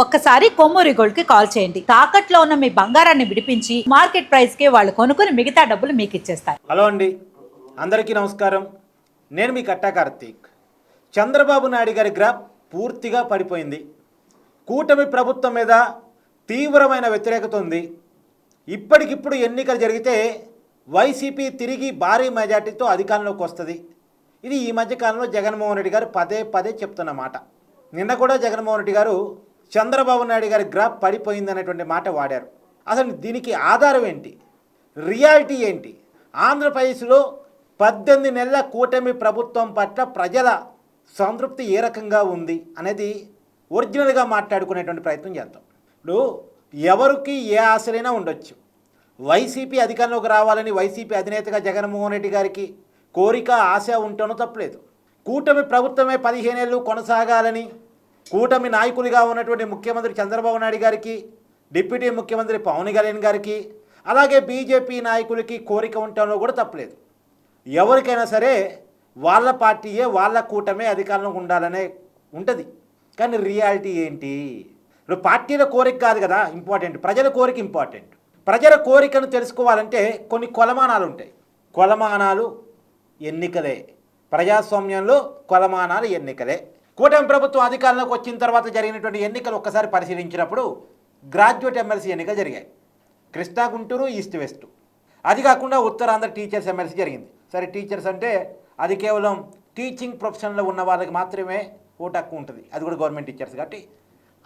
ఒక్కసారి కొమ్మూరి గోల్డ్కి కాల్ చేయండి. తాకట్లో ఉన్న మీ బంగారాన్ని విడిపించి మార్కెట్ ప్రైస్కి వాళ్ళు కొనుక్కుని మిగతా డబ్బులు మీకు ఇచ్చేస్తారు. హలో అండి. అందరికీ నమస్కారం. నేను మీ కట్టా కార్తీక్. చంద్రబాబు నాయుడు గారి గ్రాఫ్ పూర్తిగా పడిపోయింది. కూటమి ప్రభుత్వం మీద తీవ్రమైన వ్యతిరేకత ఉంది. ఇప్పటికిప్పుడు ఎన్నికలు జరిగితే వైసీపీ తిరిగి భారీ మెజార్టీతో అధికారంలోకి వస్తుంది. ఇది ఈ మధ్యకాలంలో జగన్మోహన్ రెడ్డి గారు పదే పదే చెప్తున్నమాట నిన్న కూడా జగన్మోహన్ రెడ్డి గారు చంద్రబాబు నాయుడు గారి గ్రాఫ్ పడిపోయింది అనేటువంటి మాట వాడారు. అసలు దీనికి ఆధారం ఏంటి? రియాలిటీ ఏంటి? ఆంధ్రప్రదేశ్లో పద్దెనిమిది నెలల కూటమి ప్రభుత్వం పట్ల ప్రజల సంతృప్తి ఏ రకంగా ఉంది అనేది ఒరిజినల్గా మాట్లాడుకునేటువంటి ప్రయత్నం చేద్దాం. ఇప్పుడు ఎవరికి ఏ ఆశలైనా ఉండొచ్చు. వైసీపీ అధికారంలోకి రావాలని వైసీపీ అధినేతగా జగన్మోహన్ రెడ్డి గారికి కోరిక ఆశ ఉంటేనో తప్పలేదు. కూటమి ప్రభుత్వమే పదిహేనేళ్ళు కొనసాగాలని కూటమి నాయకులుగా ఉన్నటువంటి ముఖ్యమంత్రి చంద్రబాబు నాయుడు గారికి డిప్యూటీ ముఖ్యమంత్రి పవన్ కళ్యాణ్ గారికి అలాగే బీజేపీ నాయకులకి కోరిక ఉండటంలో కూడా తప్పలేదు. ఎవరికైనా సరే వాళ్ళ పార్టీయే వాళ్ళ కూటమే అధికారంలో ఉండాలనే ఉంటుంది. కానీ రియాలిటీ ఏంటి? ఇప్పుడు పార్టీల కోరిక కాదు కదా ఇంపార్టెంట్. ప్రజల కోరిక ఇంపార్టెంట్. ప్రజల కోరికను తెలుసుకోవాలంటే కొన్ని కొలమానాలు ఉంటాయి. కొలమానాలు ఎన్నికలే. ప్రజాస్వామ్యంలో కొలమానాలు ఎన్నికలే. కూటమి ప్రభుత్వం అధికారంలోకి వచ్చిన తర్వాత జరిగినటువంటి ఎన్నికలు ఒక్కసారి పరిశీలించినప్పుడు గ్రాడ్యుయేట్ ఎమ్మెల్సీ ఎన్నిక జరిగాయి. Krishna Guntur east west. అది కాకుండా ఉత్తరాంధ్ర టీచర్స్ ఎమ్మెల్సీ జరిగింది. సరే టీచర్స్ అంటే అది కేవలం టీచింగ్ ప్రొఫెషన్లో ఉన్న వాళ్ళకి మాత్రమే ఓటు హక్కు ఉంటుంది. అది కూడా గవర్నమెంట్ టీచర్స్ కాబట్టి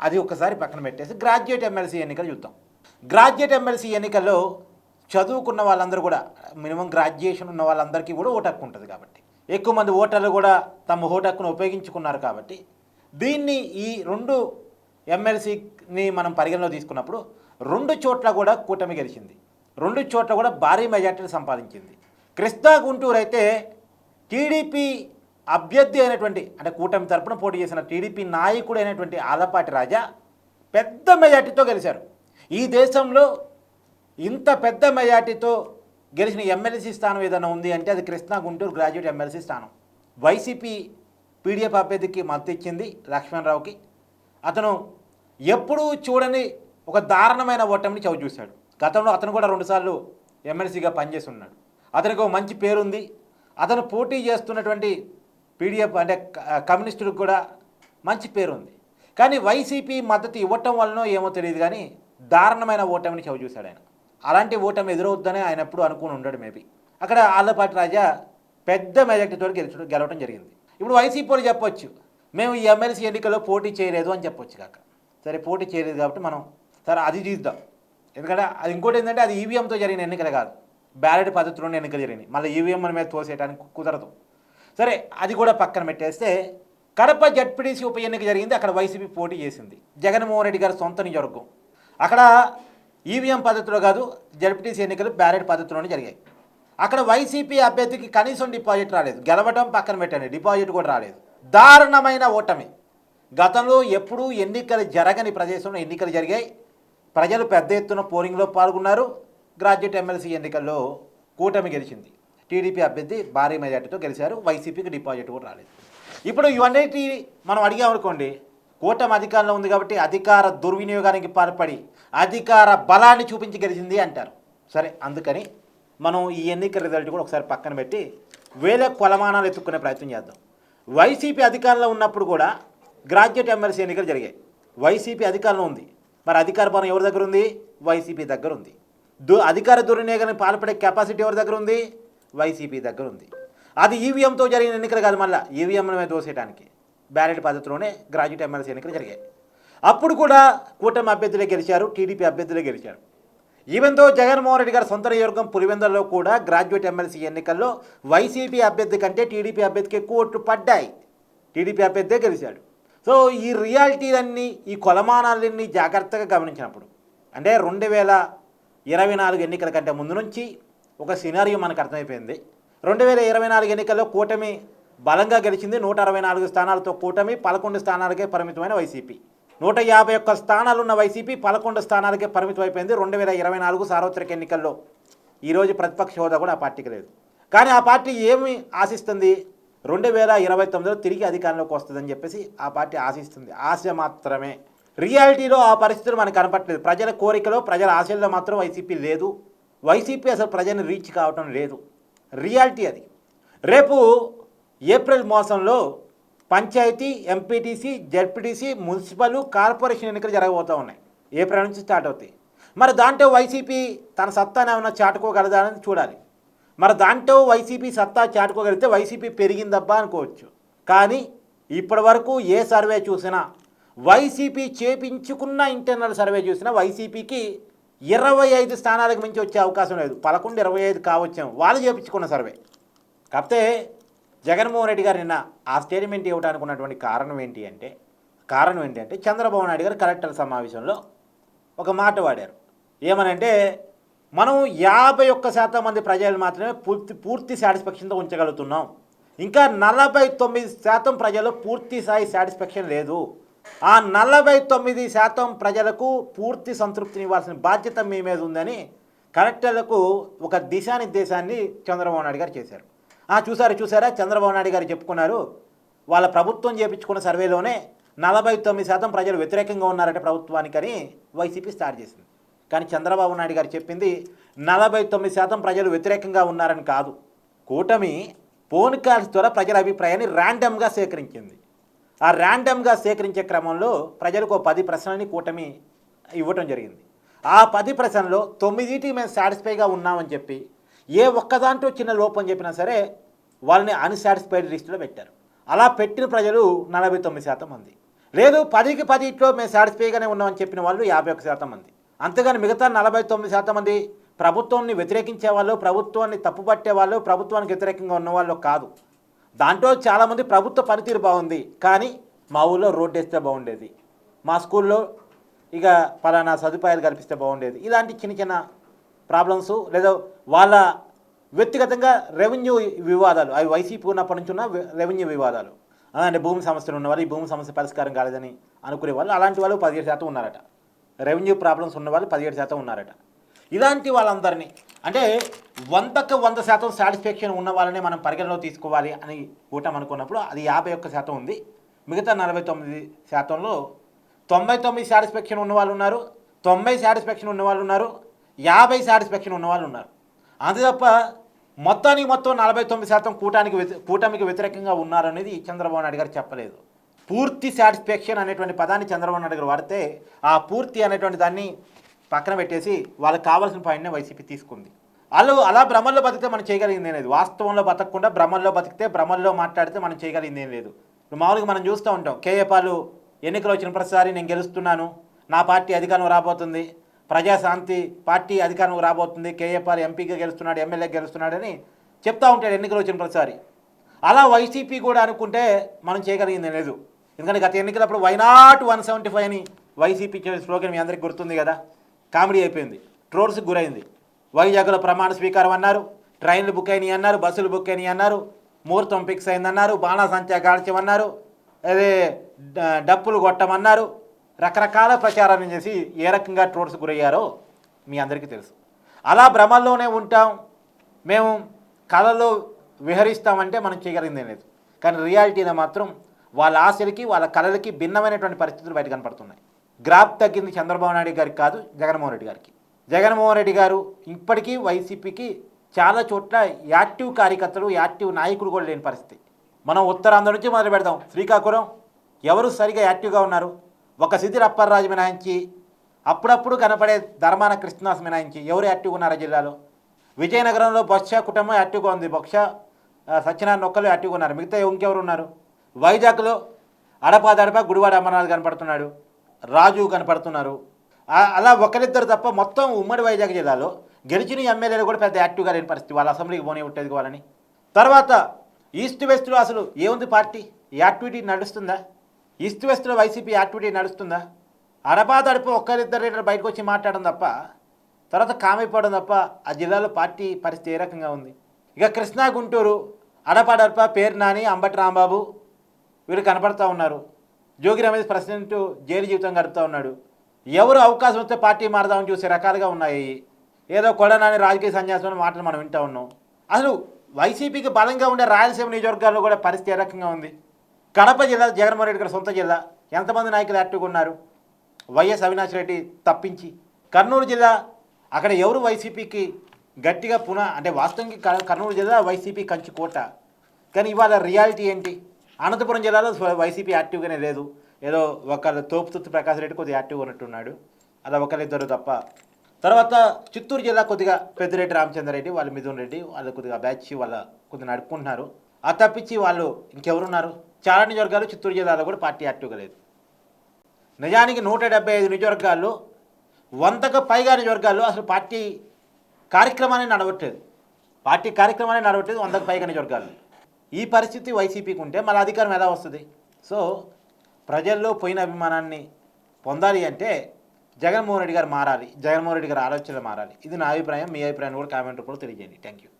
అది ఒకసారి పక్కన పెట్టేసి గ్రాడ్యుయేట్ ఎమ్మెల్సీ ఎన్నికలు చూద్దాం. గ్రాడ్యుయేట్ ఎమ్మెల్సీ ఎన్నికల్లో చదువుకున్న వాళ్ళందరూ కూడా మినిమం గ్రాడ్యుయేషన్ ఉన్న వాళ్ళందరికీ కూడా ఓటు హక్కు ఉంటుంది కాబట్టి. ఎక్కువ మంది ఓటర్లు కూడా తమ ఓటు హక్కును ఉపయోగించుకున్నారు కాబట్టి దీన్ని ఈ రెండు ఎమ్మెల్సీని మనం పరిగణలో తీసుకున్నప్పుడు రెండు చోట్ల కూడా కూటమి గెలిచింది. రెండు చోట్ల కూడా భారీ మెజార్టీని సంపాదించింది. కృష్ణా గుంటూరు అయితే టీడీపీ అభ్యర్థి అయినటువంటి అంటే కూటమి తరపున పోటీ చేసిన టీడీపీ నాయకుడు అయినటువంటి ఆలపాటి రాజా పెద్ద మెజార్టీతో గెలిచారు. ఈ దేశంలో ఇంత పెద్ద మెజార్టీతో గెలిచిన ఎమ్మెల్సీ స్థానం ఏదైనా ఉంది అంటే అది కృష్ణా గుంటూరు గ్రాడ్యుయేట్ ఎమ్మెల్సీ స్థానం. వైసీపీ పీడిఎఫ్ అభ్యర్థికి మద్దతు ఇచ్చింది లక్ష్మణరావుకి అతను ఎప్పుడూ చూడని ఒక దారుణమైన ఓటమిని చవి చూశాడు గతంలో అతను కూడా రెండుసార్లు ఎమ్మెల్సీగా పనిచేసి ఉన్నాడు అతనికి ఒక మంచి పేరుంది. అతను పోటీ చేస్తున్నటువంటి పీడిఎఫ్ అంటే కమ్యూనిస్టులకు కూడా మంచి పేరు ఉంది కానీ వైసీపీ మద్దతు ఇవ్వటం వలనో ఏమో తెలియదు కానీ దారుణమైన ఓటమిని చవి చూశాడు ఆయన. అలాంటి ఓటమి ఎదురవుద్దని ఆయన ఎప్పుడు అనుకుని ఉండడు మేబీ. అక్కడ ఆళ్ళపాటి రాజా పెద్ద మెజార్టీతో గెలిచడం గెలవడం జరిగింది. ఇప్పుడు వైసీపీ వాళ్ళు చెప్పొచ్చు మేము ఈ ఎమ్మెల్సీ ఎన్నికల్లో పోటీ చేయలేదు అని చెప్పొచ్చు కాక. సరే పోటీ చేయలేదు కాబట్టి మనం సరే అది చూద్దాం ఎందుకంటే అది ఇంకోటి ఏంటంటే అది ఈవీఎంతో జరిగిన ఎన్నికలు కాదు. బ్యాలెట్ పద్ధతిలోనే ఎన్నికలు జరిగినాయి. మళ్ళీ ఈవీఎం మన మీద తోసేయడానికి కుదరదు. సరే అది కూడా పక్కన పెట్టేస్తే కడప జడ్పీటీసీ ఉప ఎన్నిక జరిగింది. అక్కడ వైసీపీ పోటీ చేసింది. జగన్మోహన్ రెడ్డి గారి సొంత నియోజకవర్గం. అక్కడ ఈవీఎం పద్ధతిలో కాదు జడ్పీటీసీ ఎన్నికలు బ్యారెట్ పద్ధతిలోనే జరిగాయి. అక్కడ వైసీపీ అభ్యర్థికి కనీసం డిపాజిట్ రాలేదు. గెలవడం పక్కన పెట్టండి డిపాజిట్ కూడా రాలేదు. దారుణమైన ఓటమి. గతంలో ఎప్పుడూ ఎన్నికలు జరగని ప్రదేశంలో ఎన్నికలు జరిగాయి. ప్రజలు పెద్ద ఎత్తున పోలింగ్లో పాల్గొన్నారు. గ్రాడ్యుయేట్ ఎమ్మెల్సీ ఎన్నికల్లో కూటమి గెలిచింది. టీడీపీ అభ్యర్థి భారీ మెజార్టీతో గెలిచారు. వైసీపీకి డిపాజిట్ కూడా రాలేదు. ఇప్పుడు ఇవన్నీ మనం అడిగామనుకోండి కూటమి అధికారంలో ఉంది కాబట్టి అధికార దుర్వినియోగానికి పాల్పడి అధికార బలాన్ని చూపించి గెలిచింది అంటారు. సరే అందుకని మనం ఈ ఎన్నికల రిజల్ట్ కూడా ఒకసారి పక్కన పెట్టి వేల కొలమానాలు ఎత్తుక్కునే ప్రయత్నం చేద్దాం. వైసీపీ అధికారంలో ఉన్నప్పుడు కూడా గ్రాడ్యుయేట్ ఎమ్మెల్సీ ఎన్నికలు జరిగాయి. వైసీపీ అధికారంలో ఉంది. మరి అధికార బలం ఎవరి దగ్గర ఉంది? వైసీపీ దగ్గర ఉంది. దు అధికార దుర్వినియోగానికి పాల్పడే కెపాసిటీ ఎవరి దగ్గర ఉంది? వైసీపీ దగ్గర ఉంది. అది ఈవీఎంతో జరిగిన ఎన్నికలు కాదు మళ్ళీ. ఈవీఎం దోసేయడానికి బ్యాలెట్ పద్ధతిలోనే గ్రాడ్యుయేట్ ఎమ్మెల్సీ ఎన్నికలు జరిగాయి. అప్పుడు కూడా కూటమి అభ్యర్థులే గెలిచారు టీడీపీ అభ్యర్థులే గెలిచారు. ఈవెంతో జగన్మోహన్ రెడ్డి గారి సొంత నియోజకవర్గం పులివెందులలో కూడా గ్రాడ్యుయేట్ ఎమ్మెల్సీ ఎన్నికల్లో వైసీపీ అభ్యర్థి కంటే టీడీపీ అభ్యర్థికి ఎక్కువ ఓట్లు పడ్డాయి. టీడీపీ అభ్యర్థే గెలిచాడు. సో ఈ రియాలిటీలన్నీ ఈ కొలమానాలన్నీ జాగ్రత్తగా గమనించినప్పుడు అంటే రెండు వేల ఇరవై నాలుగు ఎన్నికల కంటే ముందు నుంచి ఒక సినారియో మనకు అర్థమైపోయింది. రెండు వేల ఇరవై నాలుగు ఎన్నికల్లో కూటమి బలంగా గెలిచింది నూట అరవై నాలుగు స్థానాలతో కూటమి పదకొండు స్థానాలకే పరిమితమైన వైసీపీ. నూట యాభై ఒక్క స్థానాలు ఉన్న వైసీపీ పదకొండు స్థానాలకే పరిమితం అయిపోయింది రెండు వేల ఇరవై నాలుగు సార్వత్రిక ఎన్నికల్లో. ఈరోజు ప్రతిపక్ష హోదా కూడా ఆ పార్టీకి లేదు. కానీ ఆ పార్టీ ఏమి ఆశిస్తుంది? రెండు వేల ఇరవై తొమ్మిదిలో తిరిగి అధికారంలోకి వస్తుందని చెప్పేసి ఆ పార్టీ ఆశిస్తుంది. ఆశ మాత్రమే. రియాలిటీలో ఆ పరిస్థితులు మనకు కనపట్లేదు ప్రజల కోరికలో ప్రజల ఆశల్లో మాత్రం వైసీపీ లేదు. వైసీపీ అసలు ప్రజల్ని రీచ్ కావటం లేదు. రియాలిటీ అది. రేపు ఏప్రిల్ మాసంలో panchayat MPTC ZPTC municipal corporation ఎన్నికలు జరగబోతూ ఉన్నాయి. ఏప్రిల్ నుంచి స్టార్ట్ అవుతాయి. మరి దాంట్లో వైసీపీ తన సత్తాను ఏమైనా చాటుకోగలదా అని చూడాలి. మరి దాంట్లో వైసీపీ సత్తా చాటుకోగలిగితే వైసీపీ పెరిగిందబ్బా అనుకోవచ్చు. కానీ ఇప్పటి వరకు ఏ సర్వే చూసినా వైసీపీ చేపించుకున్న ఇంటర్నల్ సర్వే చూసినా వైసీపీకి ఇరవై ఐదు స్థానాలకు మించి వచ్చే అవకాశం లేదు. పదకొండు ఇరవై ఐదు కావచ్చాము. వాళ్ళు చేపించుకున్న సర్వే. కాకపోతే జగన్మోహన్ రెడ్డి గారు నిన్న ఆ స్టేట్మెంట్ ఇవ్వడానికి ఉన్నటువంటి కారణం ఏంటి అంటే కారణం ఏంటంటే చంద్రబాబు నాయుడు గారు కలెక్టర్ సమావేశంలో ఒక మాట వాడారు. ఏమనంటే మనం యాభై ఒక్క శాతం మంది ప్రజలు మాత్రమే పూర్తి పూర్తి సాటిస్ఫాక్షన్తో ఉంచగలుగుతున్నాం. ఇంకా నలభై తొమ్మిది శాతం ప్రజలు పూర్తి స్థాయి సాటిస్ఫాక్షన్ లేదు. ఆ నలభై తొమ్మిది శాతం ప్రజలకు పూర్తి సంతృప్తిని ఇవ్వాల్సిన బాధ్యత మీ మీద ఉందని కలెక్టర్లకు ఒక దిశానిర్దేశాన్ని చంద్రబాబు నాయుడు గారు చేశారు. చూసారు చూసారా చంద్రబాబు నాయుడు గారు చెప్పుకున్నారు వాళ్ళ ప్రభుత్వం చేపించుకున్న సర్వేలోనే నలభై తొమ్మిది శాతం ప్రజలు వ్యతిరేకంగా ఉన్నారట ప్రభుత్వానికని వైసీపీ స్టార్ట్ చేసింది. కానీ చంద్రబాబు నాయుడు గారు చెప్పింది నలభై తొమ్మిది శాతం ప్రజలు వ్యతిరేకంగా ఉన్నారని కాదు. కూటమి ఫోన్ కాల్స్ ద్వారా ప్రజల అభిప్రాయాన్ని ర్యాండమ్గా సేకరించింది. ఆ ర్యాండమ్గా సేకరించే క్రమంలో ప్రజలకు ఒక పది ప్రశ్నలని కూటమి ఇవ్వటం జరిగింది. ఆ పది ప్రశ్నలో తొమ్మిదిటి మేము సాటిస్ఫైగా ఉన్నామని చెప్పి ఏ ఒక్కదాంట్లో చిన్న లోపం చెప్పినా సరే వాళ్ళని అన్సాటిస్ఫైడ్ లిస్టులో పెట్టారు. అలా పెట్టిన ప్రజలు నలభై తొమ్మిది శాతం మంది. లేదు పదికి పది ఇట్లో మేము సాటిస్ఫైగానే ఉన్నామని చెప్పిన వాళ్ళు యాభై ఒక్క శాతం మంది. అంతేగాని మిగతా నలభై తొమ్మిది శాతం మంది ప్రభుత్వాన్ని వ్యతిరేకించే వాళ్ళు ప్రభుత్వాన్ని తప్పుపట్టే వాళ్ళు ప్రభుత్వానికి వ్యతిరేకంగా ఉన్నవాళ్ళు కాదు. దాంట్లో చాలామంది ప్రభుత్వ పనితీరు బాగుంది కానీ మా ఊళ్ళో రోడ్డు వేస్తే బాగుండేది. మా స్కూల్లో ఇక పలానా సదుపాయాలు కల్పిస్తే బాగుండేది. ఇలాంటి చిన్న చిన్న ప్రాబ్లమ్స్ లేదా వాళ్ళ వ్యక్తిగతంగా రెవెన్యూ వివాదాలు అవి వైసీపీ ఉన్నప్పటి నుంచి ఉన్న రెవెన్యూ వివాదాలు. అంటే భూమి సమస్యలు ఉన్నవాళ్ళు ఈ భూమి సమస్య పరిష్కారం కాలేదని అనుకునే వాళ్ళు అలాంటి వాళ్ళు పదిహేడు శాతం ఉన్నారట. రెవెన్యూ ప్రాబ్లమ్స్ ఉన్న వాళ్ళు పదిహేడు శాతం ఉన్నారట. ఇలాంటి వాళ్ళందరినీ అంటే వందకు వంద శాతం సాటిస్ఫాక్షన్ ఉన్న వాళ్ళని మనం పరిగణలో తీసుకోవాలి అని కూటమి అనుకున్నప్పుడు అది యాభై ఒక్క శాతం ఉంది. మిగతా నలభై తొమ్మిది శాతంలో తొంభై తొమ్మిది సాటిస్ఫాక్షన్ ఉన్న వాళ్ళు ఉన్నారు. తొంభై సాటిస్ఫాక్షన్ ఉన్న వాళ్ళు ఉన్నారు. యాభై సాటిస్ఫాక్షన్ ఉన్న వాళ్ళు ఉన్నారు. అంతే తప్ప మొత్తానికి మొత్తం నలభై తొమ్మిది శాతం కూటానికి కూటమికి వ్యతిరేకంగా ఉన్నారనేది చంద్రబాబు నాయుడు గారు చెప్పలేదు. పూర్తి సాటిస్ఫాక్షన్ అనేటువంటి పదాన్ని చంద్రబాబు నాయుడు గారు వాడితే ఆ పూర్తి అనేటువంటి దాన్ని పక్కన పెట్టేసి వాళ్ళకి కావాల్సిన పాయింట్నే వైసీపీ తీసుకుంది. వాళ్ళు అలా భ్రమల్లో బతికితే మనం చేయగలిగింది ఏం లేదు. వాస్తవంలో బతకకుండా భ్రమల్లో బతికితే భ్రమల్లో మాట్లాడితే మనం చేయగలిగింది ఏం లేదు. మామూలుగా మనం చూస్తూ ఉంటాం కేఏపాలు ఎన్నికలు వచ్చిన ప్రతిసారి నేను గెలుస్తున్నాను నా పార్టీ అధికారం రాబోతుంది ప్రజాశాంతి పార్టీ అధికారం రాబోతుంది. కేఏపాల్ ఎంపీగా గెలుస్తున్నాడు ఎమ్మెల్యే గెలుస్తున్నాడని చెప్తా ఉంటాడు ఎన్నికలు వచ్చిన ప్రతిసారి. అలా వైసీపీ కూడా అనుకుంటే మనం చేయగలిగింది లేదు. ఎందుకంటే గత ఎన్నికలప్పుడు why not one seventy five అని వైసీపీ ఇచ్చిన స్లోగన్ మీ అందరికీ గుర్తుంది కదా? కామెడీ అయిపోయింది. ట్రోల్స్కి గురైంది. వైజాగ్లో ప్రమాణ స్వీకారం అన్నారు. ట్రైన్లు బుక్ అయినాయి అన్నారు బస్సులు బుక్ అయినాయి అన్నారు. ముహూర్తం ఫిక్స్ అయిందన్నారు. బాణాసంచా కాల్చమన్నారు. అదే డప్పులు కొట్టమన్నారు. రకరకాల ప్రచారాన్ని చేసి ఏ రకంగా ట్రోల్స్ గురయ్యారో మీ అందరికీ తెలుసు. అలా భ్రమల్లోనే ఉంటాం. మేము కళలో విహరిస్తామంటే మనం చేయగలిగిందేం లేదు. కానీ రియాలిటీలో మాత్రం వాళ్ళ ఆశలకి వాళ్ళ కళలకి భిన్నమైనటువంటి పరిస్థితులు బయట కనపడుతున్నాయి. గ్రాఫ్ తగ్గింది చంద్రబాబు నాయుడు గారికి కాదు జగన్మోహన్ రెడ్డి గారికి. జగన్మోహన్ రెడ్డి గారు ఇప్పటికీ వైసీపీకి చాలా చోట్ల యాక్టివ్ కార్యకర్తలు యాక్టివ్ నాయకులు కూడా లేని పరిస్థితి. మనం ఉత్తరాంధ్ర నుంచి మొదలు పెడదాం శ్రీకాకుళం ఎవరు సరిగా యాక్టివ్గా ఉన్నారు? ఒక సిద్ధిర అప్పర్రాజు మినహాయించి అప్పుడప్పుడు కనపడే ధర్మాన కృష్ణదాస్ మినహాయించి ఎవరు యాక్టివ్గా ఉన్నారు జిల్లాలో? విజయనగరంలో బొత్స కుటుంబం యాక్టివ్గా ఉంది బొత్స సత్యనారాయణ ఒక్కరు యాక్టివ్గా ఉన్నారు మిగతా ఇంకెవరు ఉన్నారు వైజాగ్లో అడపాదడప గుడివాడ అమర్నాథ్ కనపడుతున్నాడు. రాజు కనపడుతున్నారు. అలా ఒకరిద్దరు తప్ప మొత్తం ఉమ్మడి వైజాగ్ జిల్లాలో గెలిచిన ఎమ్మెల్యేలు కూడా పెద్ద యాక్టివ్గా లేని పరిస్థితి. వాళ్ళ అసెంబ్లీకి పోనీ ఉంటుంది వాళ్ళని. తర్వాత ఈస్ట్ వెస్ట్లో అసలు ఏముంది పార్టీ? యాక్టివిటీ నడుస్తుందా? ఈస్ట్ వెస్ట్లో వైసీపీ యాక్టివిటీ నడుస్తుందా? అడపాదడపు ఒక్కరిద్దరు లీడర్ బయటకు వచ్చి మాట్లాడడం తప్ప తర్వాత కామైపోవడం తప్ప ఆ జిల్లాలో పార్టీ పరిస్థితి ఏ రకంగా ఉంది? ఇక కృష్ణా గుంటూరు అడపాదడప పేరు నాని అంబటి రాంబాబు వీరు కనపడుతూ ఉన్నారు. జోగి రమేష్ ప్రెసిడెంట్ జైలు జీవితం గడుపుతూ ఉన్నాడు. ఎవరు అవకాశం వస్తే పార్టీ మారదామని చూసే రకాలుగా ఉన్నాయి. ఏదో కొడనాని రాజకీయ సన్యాసం మాటలు మనం వింటూ ఉన్నాం. అసలు వైసీపీకి బలంగా ఉండే రాయలసీమ నియోజకవర్గాల్లో కూడా పరిస్థితి ఏ రకంగా ఉంది? కడప జిల్లా జగన్మోహన్ రెడ్డి గారి సొంత జిల్లా ఎంతమంది నాయకులు యాక్టివ్గా ఉన్నారు? వైఎస్ అవినాష్ రెడ్డి తప్పించి. కర్నూలు జిల్లా అక్కడ ఎవరు వైసీపీకి గట్టిగా పునః అంటే వాస్తవానికి కర్నూలు జిల్లా వైసీపీ కంచి కోట. కానీ ఇవాళ రియాలిటీ ఏంటి? అనంతపురం జిల్లాలో వైసీపీ యాక్టివ్గానే లేదు. ఏదో ఒకళ్ళు తోపుతుత్తు ప్రకాష్ రెడ్డి కొద్దిగా యాక్టివ్గా ఉన్నట్టున్నాడు. అలా ఒకరిద్దరు తప్ప. తర్వాత చిత్తూరు జిల్లా కొద్దిగా పెద్దిరెడ్డి రామచంద్రరెడ్డి వాళ్ళ మిథున్ రెడ్డి వాళ్ళు కొద్దిగా బ్యాచ్ వాళ్ళ కొద్దిగా నడుపుకుంటున్నారు. ఆ తప్పించి వాళ్ళు ఇంకెవరున్నారు? చాలా నియోజకవర్గాలు చిత్తూరు జిల్లాలో కూడా పార్టీ యాక్టివ్గా లేదు. నిజానికి నూట డెబ్బై ఐదు నియోజకవర్గాల్లో వందకు పైగా నియోజకవర్గాల్లో అసలు పార్టీ కార్యక్రమాన్ని నడవట్లేదు. పార్టీ కార్యక్రమాన్ని నడవట్లేదు వందకు పైగా నియోజకవర్గాలు ఈ పరిస్థితి వైసీపీకి ఉంటే మళ్ళీ అధికారం ఎలా వస్తుంది? సో ప్రజల్లో పోయిన అభిమానాన్ని పొందాలి అంటే జగన్మోహన్ రెడ్డి గారు మారాలి జగన్మోహన్ రెడ్డి గారి ఆలోచనలు మారాలి. ఇది నా అభిప్రాయం మీ అభిప్రాయం కూడా కామెంట్ రూపంలో తెలియజేయండి. Thank you.